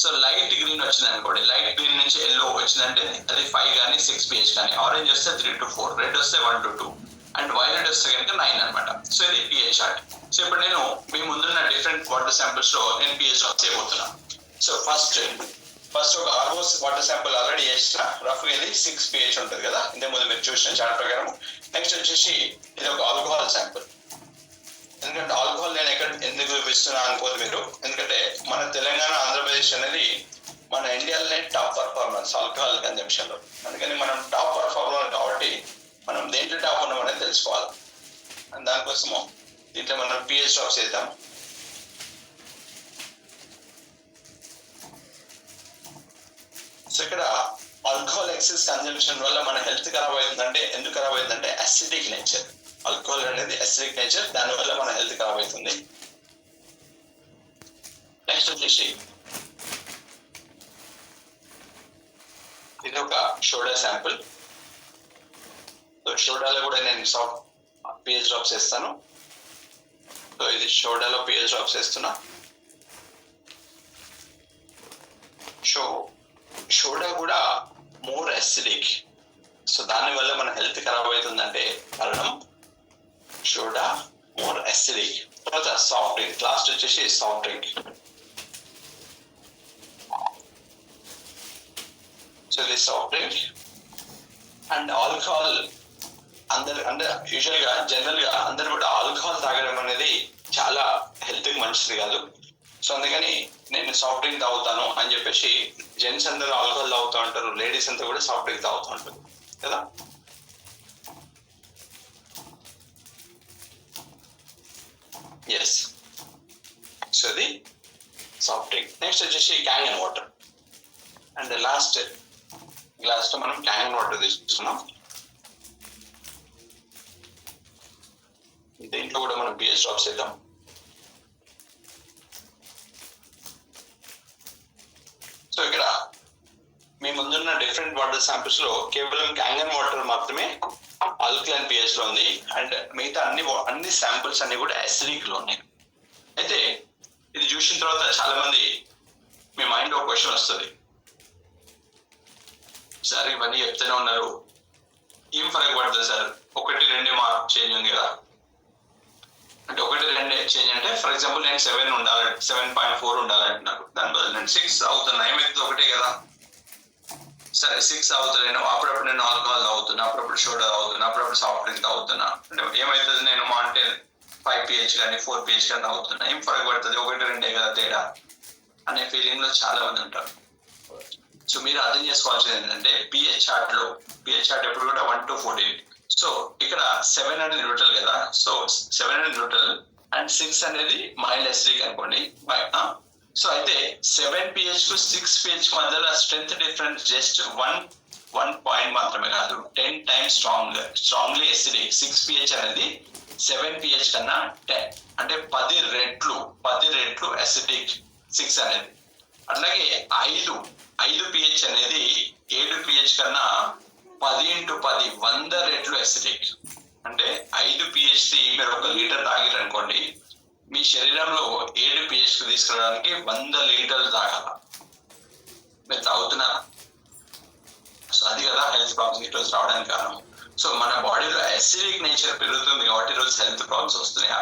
So light green వచ్చింది అనుకోండి. Light green నుంచి ఎల్లో వచ్చిందంటే అది ఫైవ్ కానీ సిక్స్ పిహెచ్ కానీ ఆరెంజ్ వస్తే త్రీ టు ఫోర్ రెడ్ వస్తే one to two and violet వస్తే కనుక నైన్ అనమాట సో ఇది పిహెచ్ చార్ట్ సో ఇప్పుడు నేను మీ ముందున్న డిఫరెంట్ వాటర్ శాంపిల్స్లో నేను పిహెచ్ డ్రాప్ చేయబోతున్నా. సో ఫస్ట్ ఫస్ట్ ఒక ఆర్గోస్ వాటర్ శాంపుల్ ఆల్రెడీ చేసిన రఫ్ ఇది సిక్స్ పిహెచ్ ఉంటుంది కదా? ఇంతకు ముందు మీరు చూసిన చార్ట్ ప్రకారం. నెక్స్ట్ వచ్చేసి ఇది ఒక ఆల్కహాల్ శాంపుల్ ఎందుకంటే ఆల్కహాల్ నేను ఎక్కడ ఎందుకు చూపిస్తున్నా అనుకోదు మీరు. ఎందుకంటే ఆంధ్రప్రదేశ్ అనేది మన ఇండియాలోనే టాప్ పర్ఫార్మెన్స్ ఆల్కహాల్ కన్జంప్షన్లో. అందుకని మనం టాప్ పర్ఫార్మర్ కాబట్టి మనం దేంట్లో టాప్ ఉన్నాం అనేది తెలుసుకోవాలి. దానికోసము దీంట్లో మనం పిహెచ్ డ్రాప్ చేద్దాం. సో ఇక్కడ ఆల్కహాల్ ఎక్సెస్ కన్జంప్షన్ వల్ల మన హెల్త్ ఖరాబ్ అవుతుందంటే ఎందుకు ఖరాబ్ అవుతుందంటే అసిడిక్ నేచర్ ఆల్కహాల్ అనేది అసిడిక్ నేచర్ దానివల్ల మన హెల్త్ ఖరాబ్ అవుతుంది. నెక్స్ట్ వచ్చేసి ఇది ఒక షోడా శాంపుల్ సో షోడాలో కూడా నేను సాఫ్ట్ పిహెచ్ డ్రాప్స్ చేస్తాను. సో ఇది షోడాలో పిహెచ్ డ్రాప్స్ వేస్తున్నా సో షోడా కూడా మోర్ అసిడిక్ సో దానివల్ల మన హెల్త్ ఖరాబ్ అవుతుందంటే కారణం షోడా మోర్ అసిడిక్ తర్వాత సాఫ్ట్ డ్రింక్ లాస్ట్ వచ్చేసి సాఫ్ట్ డ్రింక్ సో ఇది సాఫ్ట్ డ్రింక్ అండ్ ఆల్కహాల్ అందరు అంటే యూజువల్గా జనరల్గా అందరు కూడా ఆల్కహాల్ తాగడం అనేది చాలా హెల్త్కి మంచిది కాదు. సో అందుకని నేను సాఫ్ట్ డ్రింక్ తాగుతాను అని చెప్పేసి జెంట్స్ అందరూ ఆల్కహాల్ తాగుతూ ఉంటారు. లేడీస్ అంతా కూడా సాఫ్ట్ డ్రింక్ తాగుతూ ఉంటారు. కదా? ఎస్ సో అది సాఫ్ట్ డ్రింక్ నెక్స్ట్ వచ్చేసి క్యాంగన్ వాటర్ అండ్ లాస్ట్ గ్లాస్లో మనం క్యాంగన్ వాటర్ తీసుకున్నాం దీంట్లో కూడా మనం బిఎస్ డ్రాప్స్ చేద్దాం సో ఇక్కడ మీ ముందున్న డిఫరెంట్ వాటర్ శాంపిల్స్లో కేవలం క్యాంగన్ వాటర్ మాత్రమే ఆల్కలైన్ పిహెచ్లో ఉంది. అండ్ మిగతా అన్ని అన్ని శాంపిల్స్ అన్ని కూడా అసిడిక్లో ఉన్నాయి. అయితే ఇది చూసిన తర్వాత చాలా మంది మీ మైండ్ ఒక క్వశ్చన్ వస్తుంది. సార్ ఇవన్నీ చెప్తూనే ఉన్నారు. ఏం ఫరక్ పడుతుంది సార్? ఒకటి రెండే మార్క్ చేంజ్ ఉంది కదా. అంటే ఒకటి రెండే చేంజ్ అంటే ఫర్ ఎగ్జాంపుల్ నేను సెవెన్ ఉండాలి సెవెన్ పాయింట్ ఫోర్ ఉండాలంటున్నారు. దాని బదులు నేను సిక్స్ అవుతున్నా. ఏమైతుంది ఒకటే కదా. సరే సిక్స్ అవుతున్నాను అప్పుడప్పుడు నేను ఆల్కహాల్ అవుతున్నా అప్పుడప్పుడు సోడా అవుతున్నా అప్పుడప్పుడు సాఫ్ట్ డ్రింక్ అవుతున్నా అంటే ఏమవుతుంది నేను మా అంటే ఫైవ్ పిహెచ్ కానీ ఫోర్ పిహెచ్ కానీ అవుతున్నా ఏం ఫరక్ పడుతుంది? ఒకటి రెండే కదా తేడా. అనే ఫీలింగ్లో చాలా మంది ఉంటారు. సో మీరు అర్థం చేసుకోవాల్సింది ఏంటంటే పిహెచ్ చార్ట్లో పిహెచ్ చార్ట్ ఎప్పుడు కూడా వన్ టు ఫోర్టీన్ సో ఇక్కడ సెవెన్ అనేది న్యూట్రల్ కదా. సో సెవెన్ అనేది న్యూట్రల్ అండ్ సిక్స్ అనేది మైల్డ్ ఎస్ట్రిక్ అనుకోండి. సో అయితే సెవెన్ పిహెచ్కు సిక్స్ పిహెచ్ మధ్యలో strength difference just one one point మాత్రమే కాదు. Ten times strong strongly acidic six pH అనేది సెవెన్ పిహెచ్ కన్నా టెన్ అంటే పది రెట్లు పది రెట్లు ఎసిడిక్ సిక్స్ అనేది. అలాగే ఐదు ఐదు పిహెచ్ అనేది ఏడు పిహెచ్ కన్నా పది ఇంటూ పది వంద రెట్లు ఎసిడిక్ అంటే ఐదు పిహెచ్డి మీరు ఒక లీటర్ తాగిరనుకోండి మీ శరీరంలో ఏడు పిహెచ్కు తీసుకురావడానికి వంద లీటర్లు తాగాల. మీరు తాగుతున్నారు సో అది కదా హెల్త్ ప్రాబ్లమ్స్ ఈ రోజు రావడానికి కారణం. సో మన బాడీలో అసిడిక్ నేచర్ పెరుగుతుంది కాబట్టి ఈ రోజు హెల్త్ ప్రాబ్లమ్స్ వస్తున్నాయి.